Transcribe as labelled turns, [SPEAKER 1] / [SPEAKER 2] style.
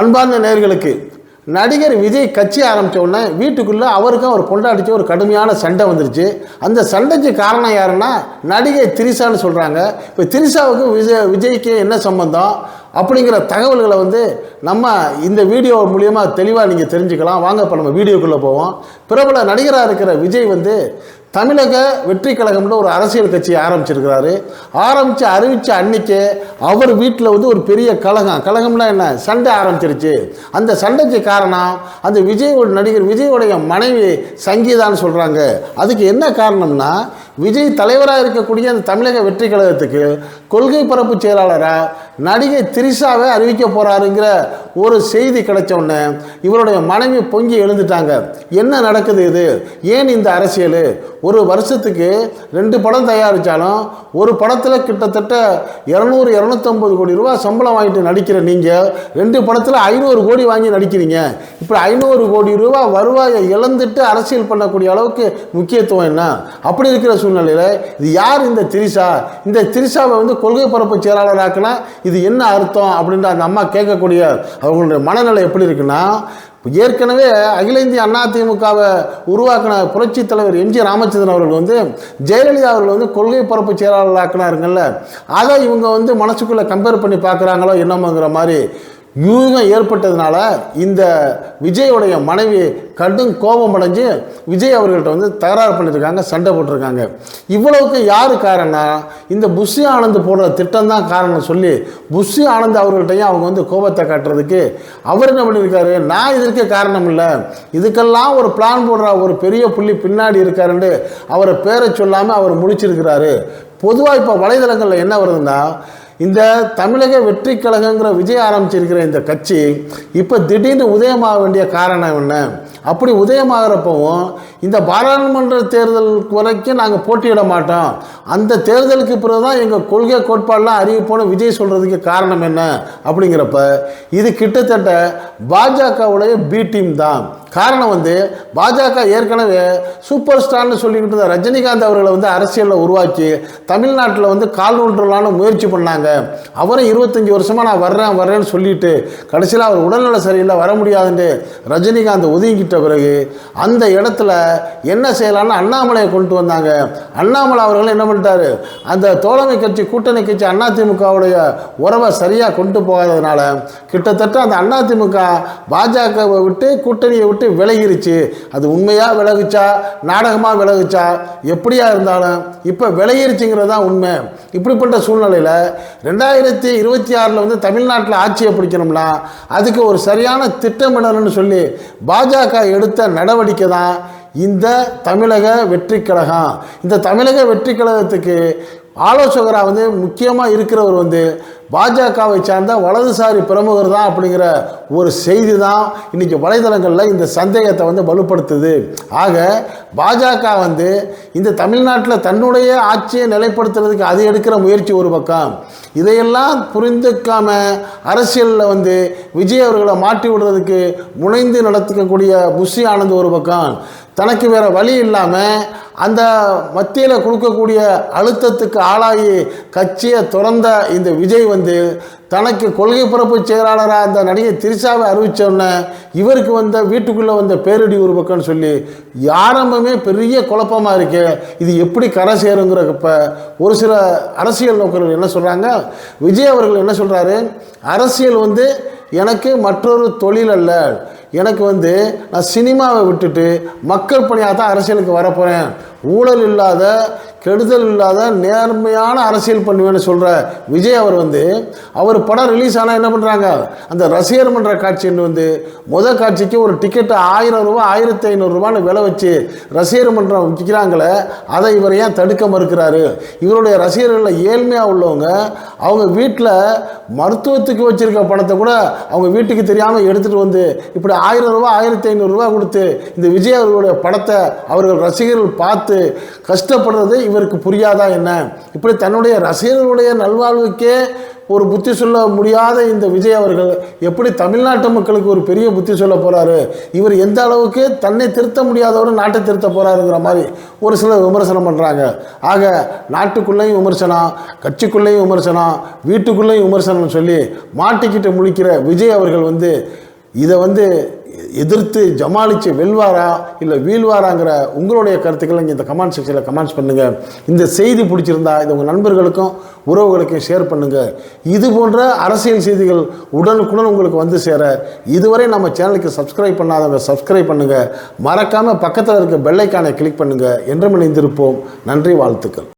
[SPEAKER 1] அன்பார்ந்த நேர்களுக்கு நடிகர் விஜய் கட்சி ஆரம்பித்த உடனே வீட்டுக்குள்ளே அவருக்கும் அவர் பொண்டாடிச்சு ஒரு கடுமையான சண்டை வந்துருச்சு. அந்த சண்டைக்கு காரணம் யாருன்னா நடிகை திரிசான்னு சொல்கிறாங்க இப்போ திரிசாவுக்கும் விஜய் விஜய்க்கு என்ன சம்பந்தம்? அப்படிங்கிற தகவல்களை வந்து நம்ம இந்த வீடியோ மூலியமாக தெளிவாக நீங்கள் தெரிஞ்சுக்கலாம். வாங்க இப்போ நம்ம வீடியோக்குள்ளே போவோம். பிரபல நடிகராக இருக்கிற விஜய் வந்து தமிழக வெற்றி கழகம்னு ஒரு அரசியல் கட்சியை ஆரம்பிச்சிருக்கிறாரு. ஆரம்பித்து அறிவித்த அன்னைக்கு அவர் வீட்டில் வந்து ஒரு பெரிய கழகம். கழகம்னா என்ன? சண்டை ஆரம்பிச்சிருச்சு. அந்த சண்டைக்கு காரணம் அந்த விஜயோட நடிகர் விஜயோடைய மனைவி சங்கீதான்னு சொல்கிறாங்க அதுக்கு என்ன காரணம்னா விஜய் தலைவராக இருக்கக்கூடிய அந்த தமிழக வெற்றி கழகத்துக்கு கொள்கை பரப்பு செயலாளராக நடிகை திரிஷாவை அறிவிக்க போகிறாருங்கிற ஒரு செய்தி கிடைச்ச உடனே இவருடைய மனைவி பொங்கி எழுந்துட்டாங்க. என்ன நடக்குது இது? ஏன் இந்த அரசியல்? ஒரு வருஷத்துக்கு ரெண்டு படம் தயாரித்தாலும் ஒரு படத்தில் கிட்டத்தட்ட இரநூறு இரநூத்தம்பது கோடி ரூபா சம்பளம் வாங்கிட்டு நடிக்கிற நீங்கள் ரெண்டு படத்தில் ஐநூறு கோடி வாங்கி நடிக்கிறீங்க. இப்போ ஐநூறு கோடி ரூபா வருவாயை இழந்துட்டு அரசியல் பண்ணக்கூடிய அளவுக்கு முக்கியத்துவம் என்ன? அப்படி இருக்கிற சூழ்நிலையில் இது யார் இந்த திரிஷா? இந்த திரிஷாவை வந்து கொள்கை பரப்பு செயலாளராக்குனா இது என்ன அர்த்தம் அப்படின்ற அந்த அம்மா கேட்கக்கூடிய அவங்களுடைய மனநிலை எப்படி இருக்குன்னா ஏற்கனவே அகில இந்திய அண்ணா திமுகவை உருவாக்கின புரட்சி தலைவர் எம்ஜி ராமச்சந்திரன் அவர்கள் வந்து ஜெயலலிதா அவர்கள் வந்து கொள்கை பரப்பு செயலாளராக்குனாருங்கல்ல அதை இவங்க வந்து மனசுக்குள்ளே கம்பேர் பண்ணி பார்க்குறாங்களோ என்னமோங்கிற மாதிரி யூகம் ஏற்பட்டதுனால இந்த விஜயோடைய மனைவி கடும் கோபம் அடைஞ்சு விஜய் அவர்கள்ட்ட வந்து தகராறு பண்ணியிருக்காங்க சண்டை போட்டிருக்காங்க. இவ்வளவுக்கு யார் காரணம் இந்த புஷி ஆனந்த் போடுற திட்டம் தான் காரணம் சொல்லி புஷி ஆனந்த் அவர்கள்ட்டையும் அவங்க வந்து கோபத்தை காட்டுறதுக்கு அவர் என்ன பண்ணியிருக்காரு நான் இதற்கு காரணம் இல்லை. இதுக்கெல்லாம் ஒரு பிளான் போடுற ஒரு பெரிய புள்ளி பின்னாடி இருக்காருன்னு அவரை பேரை சொல்லாமல் அவர் முடிச்சிருக்கிறாரு. பொதுவாக இப்போ வலைதளங்களில் என்ன வருதுன்னா இந்த தமிழக வெற்றி கழகங்கிற விஜய் ஆரம்பிச்சிருக்கிற இந்த கட்சி இப்போ திடீர்னு உதயமாக வேண்டிய காரணம் என்ன? அப்படி உதயமாகிறப்பவும் இந்த பாராளுமன்ற தேர்தல் வரைக்கும் நாங்கள் போட்டியிட மாட்டோம். அந்த தேர்தலுக்கு பிறகு தான் எங்கள் கொள்கை கோட்பாடெலாம் அறிவிப்போன்னு விஜய் சொல்கிறதுக்கு காரணம் என்ன? அப்படிங்கிறப்ப இது கிட்டத்தட்ட பாஜகவுடைய பி டீம் தான். காரணம் வந்து பாஜக ஏற்கனவே சூப்பர் ஸ்டார்னு சொல்லிக்கிட்டு இருந்த ரஜினிகாந்த் அவர்களை வந்து அரசியலில் உருவாக்கி தமிழ்நாட்டில் வந்து கால் ஊன்றலான்னு முயற்சி பண்ணாங்க. அவரும் இருபத்தஞ்சி வருஷமாக நான் வர்றேன் வர்றேன்னு சொல்லிட்டு கடைசியில் அவர் உடல்நல சரியில்லை வர முடியாதுன்னு ரஜினிகாந்த் ஒதுங்கிட்ட பிறகு அந்த இடத்துல என்ன செய்யலாம்னு அண்ணாமலையை கொண்டு வந்தாங்க. அண்ணாமலை அவர்கள் என்ன பண்ணிட்டாரு? அந்த தோழமை கட்சி கூட்டணி கட்சி அதிமுகவுடைய உறவை சரியாக கொண்டு போகாததுனால கிட்டத்தட்ட அந்த அதிமுக பாஜகவை விட்டு கூட்டணியை விட்டு விலகிருச்சு. அது உண்மையாக விலகுச்சா? நாடகமாக விலகுச்சா? எப்படியா இருந்தாலும் இப்போ விலகிருச்சுங்கிறது தான் உண்மை. இப்படிப்பட்ட சூழ்நிலையில் ரெண்டாயிரத்தி இருபத்தி ஆறில் வந்து தமிழ்நாட்டில் ஆட்சியை பிடிக்கணும்னா அதுக்கு ஒரு சரியான திட்டமிடணும்னு சொல்லி பாஜக எடுத்த நடவடிக்கை தான் இந்த தமிழக வெற்றி கழகம். இந்த தமிழக வெற்றி கழகத்துக்கு ஆலோசகராக வந்து முக்கியமாக இருக்கிறவர் வந்து பாஜகவை சார்ந்த வலதுசாரி பிரமுகர் தான் அப்படிங்கிற ஒரு செய்தி தான் இன்றைக்கி வலைதளங்களில் இந்த சந்தேகத்தை வந்து வலுப்படுத்துது. ஆக பாஜக வந்து இந்த தமிழ்நாட்டில் தன்னுடைய ஆட்சியை நிலைப்படுத்துறதுக்கு அது எடுக்கிற முயற்சி ஒரு பக்கம். இதையெல்லாம் புரிந்துக்காம அரசியலில் வந்து விஜய் அவர்களை மாட்டி விடுறதுக்கு முனைந்து நடத்திக்கக்கூடிய புஷி ஆனந்த் ஒரு பக்கம். தனக்கு வேற வழி இல்லாமல் அந்த மத்தியில் கொடுக்கக்கூடிய அழுத்தத்துக்கு ஆளாகி கட்சியை துறந்த இந்த விஜய் வந்து தனக்கு கொள்கை பரப்பு செயலாளராக அந்த நடிகை திருச்சாவை அறிவித்த உடனே இவருக்கு வந்த வீட்டுக்குள்ளே வந்த பேரடி ஒரு பக்கம்னு சொல்லி ஆரம்பமே பெரிய குழப்பமாக இருக்கு. இது எப்படி கரை சேருங்கிறப்ப ஒரு சில அரசியல் நோக்கர்கள் என்ன சொல்கிறாங்க விஜய் அவர்கள் என்ன சொல்கிறாரு அரசியல் வந்து எனக்கு மற்றொரு தொழில் அல்ல. எனக்கு வந்து நான் சினிமாவை விட்டுட்டு மக்கள் பணியாக தான் அரசியலுக்கு வரப்போகிறேன் ஊழல் இல்லாத கெடுதல் இல்லாத நேர்மையான அரசியல் பண்ணுவேன்னு சொல்கிற விஜய் அவர் வந்து அவர் படம் ரிலீஸ் ஆனால் என்ன பண்ணுறாங்க அந்த ரசிகர் மன்ற காட்சின்னு வந்து முத காட்சிக்கு ஒரு டிக்கெட்டு ஆயிரம் ரூபா ஆயிரத்தி ஐநூறுரூவான்னு விலை வச்சு ரசிகர் மன்றம் விற்கிறாங்களே அதை இவர் ஏன் தடுக்க மறுக்கிறாரு? இவருடைய ரசிகர்களில் ஏழ்மையாக உள்ளவங்க அவங்க வீட்டில் மருத்துவத்துக்கு வச்சுருக்க பணத்தை கூட அவங்க வீட்டுக்கு தெரியாமல் எடுத்துகிட்டு வந்து இப்படி ஆயிரம் ரூபா ஆயிரத்தி ஐநூறுரூவா கொடுத்து இந்த விஜய் அவர்களுடைய படத்தை அவர்கள் ரசிகர்கள் பார்த்து கஷ்டப்படுறது இவருக்கு புரியாதா என்ன? இப்படி தன்னுடைய ரசிகர்களுடைய நல்வாழ்வுக்கே ஒரு புத்தி சொல்ல முடியாத இந்த விஜய் அவர்கள் எப்படி தமிழ்நாட்டு மக்களுக்கு ஒரு பெரிய புத்தி சொல்ல போகிறாரு இவர் எந்த அளவுக்கு தன்னை திருத்த முடியாதவர் நாட்டை திருத்த போகிறாருங்கிற மாதிரி ஒரு சிலர் விமர்சனம் பண்ணுறாங்க ஆக நாட்டுக்குள்ளேயும் விமர்சனம் கட்சிக்குள்ளேயும் விமர்சனம் வீட்டுக்குள்ளேயும் விமர்சனம் சொல்லி மாட்டிக்கிட்டு முழிக்கிற விஜய் அவர்கள் வந்து இதை வந்து எதிர்த்து ஜமாளித்து வெல்வாரா இல்லை வீழ்வாராங்கிற உங்களுடைய கருத்துக்களை இங்கே இந்த கமெண்ட் செக்ஷனில் கமெண்ட்ஸ் பண்ணுங்கள் இந்த செய்தி பிடிச்சிருந்தா இது உங்கள் நண்பர்களுக்கும் உறவுகளுக்கும் ஷேர் பண்ணுங்கள் இது போன்ற அரசியல் செய்திகள் உடனுக்குடன் உங்களுக்கு வந்து சேர இதுவரை நம்ம சேனலுக்கு சப்ஸ்கிரைப் பண்ணாதவங்க சப்ஸ்கிரைப் பண்ணுங்கள் மறக்காமல் பக்கத்தில் இருக்க பெல்லைக்கானை கிளிக் பண்ணுங்கள் என்றும் இணைந்திருப்போம். நன்றி வாழ்த்துக்கள்.